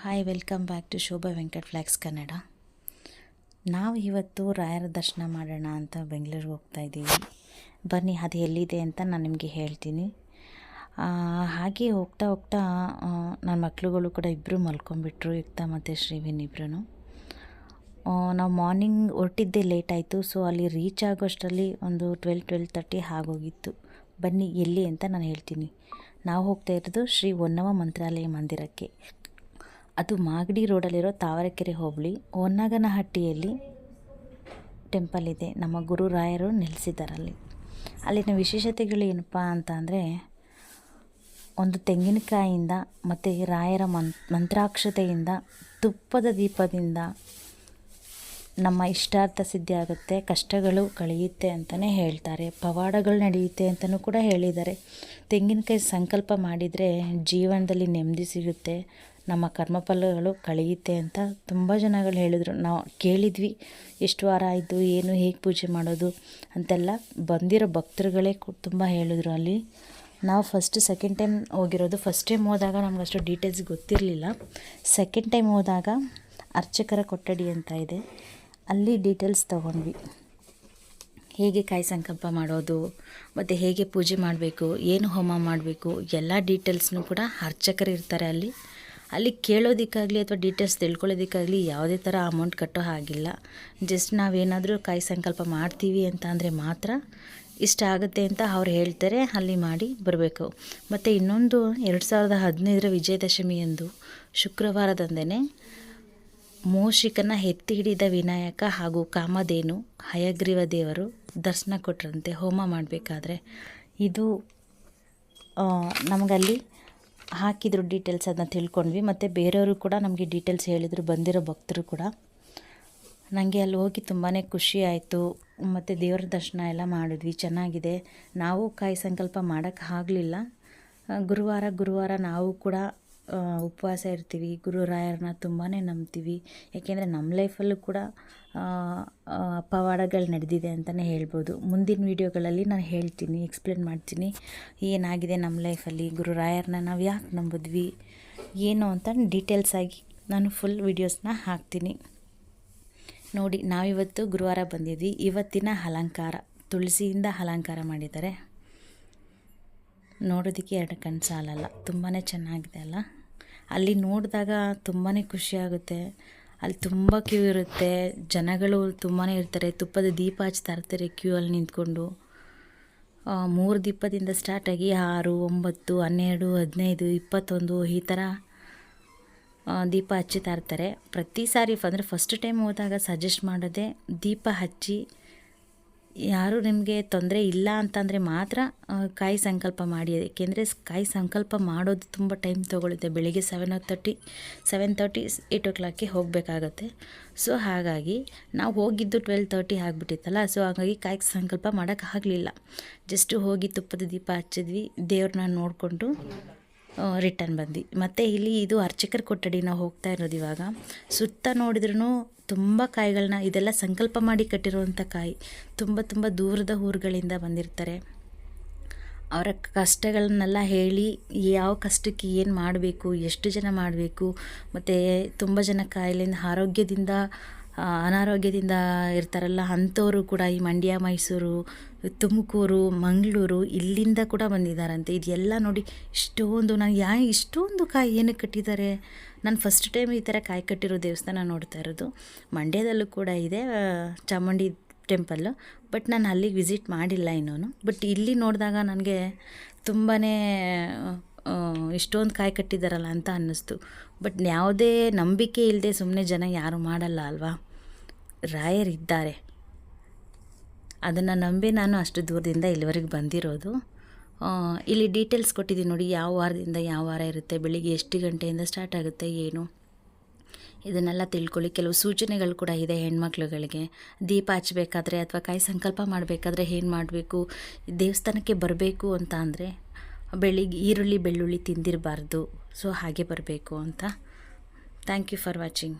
Hi, welcome back to Shobha Venkat flax Kannada. ನಾವು ಇವತ್ತು ರಾಯರ ದರ್ಶನ ಮಾಡೋಣ ಅಂತ ಬೆಂಗಳೂರಿಗೆ ಹೋಗ್ತಾ ಇದ್ದೀವಿ. ಬನ್ನಿ, ಅದು ಎಲ್ಲಿದೆ ಅಂತ ನಾನು ನಿಮಗೆ ಹೇಳ್ತೀನಿ. ಹಾಗೆ ಹೋಗ್ತಾ ಹೋಗ್ತಾ ನನ್ನ ಮಕ್ಳುಗಳು ಕೂಡ ಇಬ್ಬರು ಮಲ್ಕೊಂಡ್ಬಿಟ್ರು, ಯುಕ್ತ ಮತ್ತು ಶ್ರೀವಿನ್ ಇಬ್ಬರೂ ನಾವು ಮಾರ್ನಿಂಗ್ ಹೊರಟಿದ್ದೇ ಲೇಟ್ ಆಯಿತು, ಸೊ ಅಲ್ಲಿ ರೀಚ್ ಆಗೋಷ್ಟರಲ್ಲಿ ಒಂದು ಟ್ವೆಲ್ ಟ್ವೆಲ್ ತರ್ಟಿ ಆಗೋಗಿತ್ತು. ಬನ್ನಿ, ಎಲ್ಲಿ ಅಂತ ನಾನು ಹೇಳ್ತೀನಿ. ನಾವು ಹೋಗ್ತಾ ಇರೋದು ಶ್ರೀ ಹೊನ್ನವ ಮಂತ್ರಾಲಯ ಮಂದಿರಕ್ಕೆ. ಅದು ಮಾಗಡಿ ರೋಡಲ್ಲಿರೋ ತಾವರೆಕೆರೆ ಹೋಬಳಿ, ಹೊನ್ನಗನಹಟ್ಟಿಯಲ್ಲಿ ಟೆಂಪಲ್ ಇದೆ ನಮ್ಮ ಗುರು ರಾಯರು ನೆಲೆಸಿದ್ದಾರಲ್ಲಿ. ಅಲ್ಲಿನ ವಿಶೇಷತೆಗಳು ಏನಪ್ಪ ಅಂತ ಅಂದರೆ, ಒಂದು ತೆಂಗಿನಕಾಯಿಯಿಂದ ಮತ್ತು ರಾಯರ ಮನ್, ಮಂತ್ರಾಕ್ಷತೆಯಿಂದ, ತುಪ್ಪದ ದೀಪದಿಂದ ನಮ್ಮ ಇಷ್ಟಾರ್ಥ ಸಿದ್ಧಿ ಆಗುತ್ತೆ, ಕಷ್ಟಗಳು ಕಳೆಯುತ್ತೆ ಅಂತಲೇ ಹೇಳ್ತಾರೆ. ಪವಾಡಗಳು ನಡೆಯುತ್ತೆ ಅಂತಲೂ ಕೂಡ ಹೇಳಿದ್ದಾರೆ. ತೆಂಗಿನಕಾಯಿ ಸಂಕಲ್ಪ ಮಾಡಿದರೆ ಜೀವನದಲ್ಲಿ ನೆಮ್ಮದಿ ಸಿಗುತ್ತೆ. ನಮ್ಮ ಕರ್ಮಫಲಗಳು ಕಳೆಯುತ್ತೆ ಅಂತ ತುಂಬ ಜನಗಳು ಹೇಳಿದರು. ನಾವು ಕೇಳಿದ್ವಿ, ಎಷ್ಟು ವಾರ ಆಯಿತು? ಏನು? ಹೇಗೆ ಪೂಜೆ ಮಾಡೋದು? ಅಂತೆಲ್ಲ ಬಂದಿರೋ ಭಕ್ತರುಗಳೇ ತುಂಬ ಹೇಳಿದ್ರು. ಅಲ್ಲಿ ನಾವು ಫಸ್ಟ್ ಸೆಕೆಂಡ್ ಟೈಮ್ ಹೋಗಿರೋದು ಫಸ್ಟ್ ಟೈಮ್ ಹೋದಾಗ ನಮ್ಗೆ ಅಷ್ಟು ಡೀಟೇಲ್ಸ್ ಗೊತ್ತಿರಲಿಲ್ಲ. ಸೆಕೆಂಡ್ ಟೈಮ್ ಹೋದಾಗ ಅರ್ಚಕರ ಕೊಠಡಿ ಅಂತ ಇದೆ. ಅಲ್ಲಿ ಡೀಟೇಲ್ಸ್ ತೊಗೊಂಡ್ವಿ. ಹೇಗೆ ಕಾಯಿ ಸಂಕಲ್ಪ ಮಾಡೋದು, ಮತ್ತು ಹೇಗೆ ಪೂಜೆ ಮಾಡಬೇಕು, ಏನು ಹೋಮ ಮಾಡಬೇಕು, ಎಲ್ಲ ಡೀಟೇಲ್ಸ್ನು ಕೂಡ ಅರ್ಚಕರು ಇರ್ತಾರೆ ಅಲ್ಲಿ. ಅಲ್ಲಿ ಕೇಳೋದಕ್ಕಾಗಲಿ ಅಥವಾ ಡೀಟೇಲ್ಸ್ ತಿಳ್ಕೊಳ್ಳೋದಕ್ಕಾಗಲಿ ಯಾವುದೇ ಥರ ಅಮೌಂಟ್ ಕಟ್ಟೋ ಹಾಗಿಲ್ಲ. ಜಸ್ಟ್ ನಾವೇನಾದರೂ ಕಾಯಿ ಸಂಕಲ್ಪ ಮಾಡ್ತೀವಿ ಅಂತ ಅಂದರೆ ಮಾತ್ರ ಇಷ್ಟ ಆಗುತ್ತೆ ಅಂತ ಅವ್ರು ಹೇಳ್ತಾರೆ, ಅಲ್ಲಿ ಮಾಡಿ ಬರಬೇಕು. ಮತ್ತು ಇನ್ನೊಂದು ಎರಡು ಸಾವಿರದ ಹದಿನೈದರ ವಿಜಯದಶಮಿಯಂದು ಶುಕ್ರವಾರದಂದೇ ಮೂಷಿಕನ ಎತ್ತಿ ಹಿಡಿದ ವಿನಾಯಕ ಹಾಗೂ ಕಾಮಧೇನು ಹಯಗ್ರೀವ ದೇವರು ದರ್ಶನ ಕೊಟ್ರಂತೆ, ಹೋಮ ಮಾಡಬೇಕಾದ್ರೆ. ಇದು ನಮಗಲ್ಲಿ ಹಾಕಿದ್ರು ಡೀಟೇಲ್ಸ್ ಅದನ್ನ ತಿಳ್ಕೊಂಡ್ವಿ. ಮತ್ತು ಬೇರೆಯವರು ಕೂಡ ನಮಗೆ ಡೀಟೇಲ್ಸ್ ಹೇಳಿದರು, ಬಂದಿರೋ ಭಕ್ತರು ಕೂಡ. ನನಗೆ ಅಲ್ಲಿ ಹೋಗಿ ತುಂಬಾ ಖುಷಿ ಆಯಿತು. ಮತ್ತು ದೇವರ ದರ್ಶನ ಎಲ್ಲ ಮಾಡಿದ್ವಿ, ಚೆನ್ನಾಗಿದೆ. ನಾವು ಕಾಯಿ ಸಂಕಲ್ಪ ಮಾಡೋಕ್ಕಾಗಲಿಲ್ಲ ಗುರುವಾರ ಗುರುವಾರ ನಾವು ಕೂಡ ಉಪವಾಸ ಇರ್ತೀವಿ, ಗುರುರಾಯರನ್ನ ತುಂಬಾ ನಂಬ್ತೀವಿ. ಯಾಕೆಂದರೆ ನಮ್ಮ ಲೈಫಲ್ಲೂ ಕೂಡ ಪವಾಡಗಳು ನಡೆದಿದೆ ಅಂತಲೇ ಹೇಳ್ಬೋದು. ಮುಂದಿನ ವೀಡಿಯೋಗಳಲ್ಲಿ ನಾನು ಹೇಳ್ತೀನಿ ಎಕ್ಸ್ಪ್ಲೇನ್ ಮಾಡ್ತೀನಿ. ಏನಾಗಿದೆ ನಮ್ಮ ಲೈಫಲ್ಲಿ, ಗುರುರಾಯರನ್ನ ನಾವು ಯಾಕೆ ನಂಬಿದ್ವಿ, ಏನು ಅಂತ ಡೀಟೇಲ್ಸ್ ಆಗಿ ನಾನು ಫುಲ್ ವೀಡಿಯೋಸ್ನ ಹಾಕ್ತೀನಿ. ನೋಡಿ, ನಾವಿವತ್ತು ಗುರುವಾರ ಬಂದಿದ್ವಿ. ಇವತ್ತಿನ ಅಲಂಕಾರ, ತುಳಸಿಯಿಂದ ಅಲಂಕಾರ ಮಾಡಿದ್ದಾರೆ. ನೋಡೋದಕ್ಕೆ ಎರಡು ಕಣ್ಣು ಸಾಲಲ್ಲ ತುಂಬಾ ಚೆನ್ನಾಗಿದೆ ಅಲ್ಲ? ಅಲ್ಲಿ ನೋಡಿದಾಗ ತುಂಬಾ ಖುಷಿ ಆಗುತ್ತೆ. ಅಲ್ಲಿ ತುಂಬ ಕ್ಯೂ ಇರುತ್ತೆ. ಜನಗಳು ತುಂಬಾ ಇರ್ತಾರೆ. ತುಪ್ಪದ ದೀಪ ಹಚ್ತಾ ಇರ್ತಾರೆ ಕ್ಯೂ ಅಲ್ಲಿ ನಿಂತ್ಕೊಂಡು. ಮೂರು ದೀಪದಿಂದ ಸ್ಟಾರ್ಟ್ ಆಗಿ ಆರು, ಒಂಬತ್ತು, ಹನ್ನೆರಡು, ಹದಿನೈದು, ಇಪ್ಪತ್ತೊಂದು ಈ ಥರ ದೀಪ ಹಚ್ಚುತ್ತಾ ಇರ್ತಾರೆ ಪ್ರತಿ ಸಾರಿ ಅಂದರೆ ಫಸ್ಟ್ ಟೈಮ್ ಹೋದಾಗ ಸಜೆಸ್ಟ್ ಮಾಡೋದೇ ದೀಪ ಹಚ್ಚಿ ಯಾರು ನಿಮಗೆ ತೊಂದರೆ ಇಲ್ಲ ಅಂತಂದರೆ ಮಾತ್ರ ಕಾಯಿ ಸಂಕಲ್ಪ ಮಾಡಿ. ಏಕೆಂದರೆ ಕಾಯಿ ಸಂಕಲ್ಪ ಮಾಡೋದು ತುಂಬ ಟೈಮ್ ತೊಗೊಳುತ್ತೆ. ಬೆಳಿಗ್ಗೆ seven o thirty seven thirty eight o ಕ್ಲಾಕ್ಗೆ ಹೋಗಬೇಕಾಗತ್ತೆ. ಸೊ ಹಾಗಾಗಿ ನಾವು ಹೋಗಿದ್ದು ಟ್ವೆಲ್ ತರ್ಟಿ ಆಗಿಬಿಟ್ಟಿತ್ತಲ್ಲ ಸೊ ಹಾಗಾಗಿ ಕಾಯಿ ಸಂಕಲ್ಪ ಮಾಡೋಕ್ಕಾಗಲಿಲ್ಲ ಜಸ್ಟು ಹೋಗಿ ತುಪ್ಪದ ದೀಪ ಹಚ್ಚಿದ್ವಿ. ದೇವ್ರನ್ನ ನೋಡಿಕೊಂಡು ರಿಟರ್ನ್ ಬಂದ್ವಿ ಮತ್ತು ಇಲ್ಲಿ ಇದು ಅರ್ಚಕರ ಕೊಠಡಿ ನಾವು ಹೋಗ್ತಾ ಇರೋದು ಇವಾಗ. ಸುತ್ತ ನೋಡಿದ್ರೂ ತುಂಬ ಕಾಯಿಗಳನ್ನ ಇದೆಲ್ಲ ಸಂಕಲ್ಪ ಮಾಡಿ ಕಟ್ಟಿರುವಂಥ ಕಾಯಿ. ತುಂಬ ತುಂಬ ದೂರದ ಊರುಗಳಿಂದ ಬಂದಿರ್ತಾರೆ. ಅವರ ಕಷ್ಟಗಳನ್ನೆಲ್ಲ ಹೇಳಿ ಯಾವ ಕಷ್ಟಕ್ಕೆ ಏನು ಮಾಡಬೇಕು, ಎಷ್ಟು ಜನ ಮಾಡಬೇಕು, ಮತ್ತು ತುಂಬ ಜನ ಕಾಯಿಲೆಯಿಂದ, ಆರೋಗ್ಯದಿಂದ ಅನಾರೋಗ್ಯದಿಂದ ಇರ್ತಾರಲ್ಲ, ಅಂಥವರು ಕೂಡ ಈ ಮಂಡ್ಯ, ಮೈಸೂರು, ತುಮಕೂರು, ಮಂಗಳೂರು ಇಲ್ಲಿಂದ ಕೂಡ ಬಂದಿದ್ದಾರಂತೆ. ಇದೆಲ್ಲ ನೋಡಿ ಇಷ್ಟೊಂದು ನಾನು ಯಾ ಇಷ್ಟೊಂದು ಕಾಯಿ ಏನಕ್ಕೆ ಕಟ್ಟಿದ್ದಾರೆ? ನಾನು ಫಸ್ಟ್ ಟೈಮ್ ಈ ಥರ ಕಾಯಿ ಕಟ್ಟಿರೋ ದೇವಸ್ಥಾನ ನೋಡ್ತಾ ಇರೋದು. ಮಂಡ್ಯದಲ್ಲೂ ಕೂಡ ಇದೆ ಚಾಮುಂಡಿ ಟೆಂಪಲ್ಲು ಬಟ್ ನಾನು ಅಲ್ಲಿಗೆ ವಿಸಿಟ್ ಮಾಡಿಲ್ಲ ಇನ್ನೂ ಬಟ್ ಇಲ್ಲಿ ನೋಡಿದಾಗ ನನಗೆ ತುಂಬಾ ಇಷ್ಟೊಂದು ಕಾಯಿ ಕಟ್ಟಿದ್ದಾರಲ್ಲ ಅಂತ ಅನ್ನಿಸ್ತು. ಬಟ್ ಯಾವುದೇ ನಂಬಿಕೆ ಇಲ್ಲದೆ ಸುಮ್ಮನೆ ಜನ ಯಾರು ಮಾಡಲ್ಲ ಅಲ್ವಾ? ರಾಯರಿದ್ದಾರೆ. ಅದನ್ನು ನಂಬಿ ನಾನು ಅಷ್ಟು ದೂರದಿಂದ ಇಲ್ಲಿವರೆಗೆ ಬಂದಿರೋದು. ಇಲ್ಲಿ ಡೀಟೇಲ್ಸ್ ಕೊಟ್ಟಿದ್ದೀನಿ ನೋಡಿ, ಯಾವ ವಾರದಿಂದ ಯಾವ ವಾರ ಇರುತ್ತೆ, ಬೆಳಿಗ್ಗೆ ಎಷ್ಟು ಗಂಟೆಯಿಂದ ಸ್ಟಾರ್ಟ್ ಆಗುತ್ತೆ, ಏನು? ಇದನ್ನೆಲ್ಲ ತಿಳ್ಕೊಳ್ಳಿ. ಕೆಲವು ಸೂಚನೆಗಳು ಕೂಡ ಇದೆ ಹೆಣ್ಮಕ್ಳುಗಳಿಗೆ. ದೀಪ ಹಚ್ಚಬೇಕಾದ್ರೆ ಅಥವಾ ಕಾಯಿ ಸಂಕಲ್ಪ ಮಾಡಬೇಕಾದ್ರೆ ಏನು ಮಾಡಬೇಕು? ದೇವಸ್ಥಾನಕ್ಕೆ ಬರಬೇಕು ಅಂತ ಅಂದರೆ ಬೆಳಿಗ್ಗೆ ಈರುಳ್ಳಿ, ಬೆಳ್ಳುಳ್ಳಿ ತಿಂದಿರಬಾರ್ದು. ಸೊ ಹಾಗೆ ಬರಬೇಕು ಅಂತ. Thank you for watching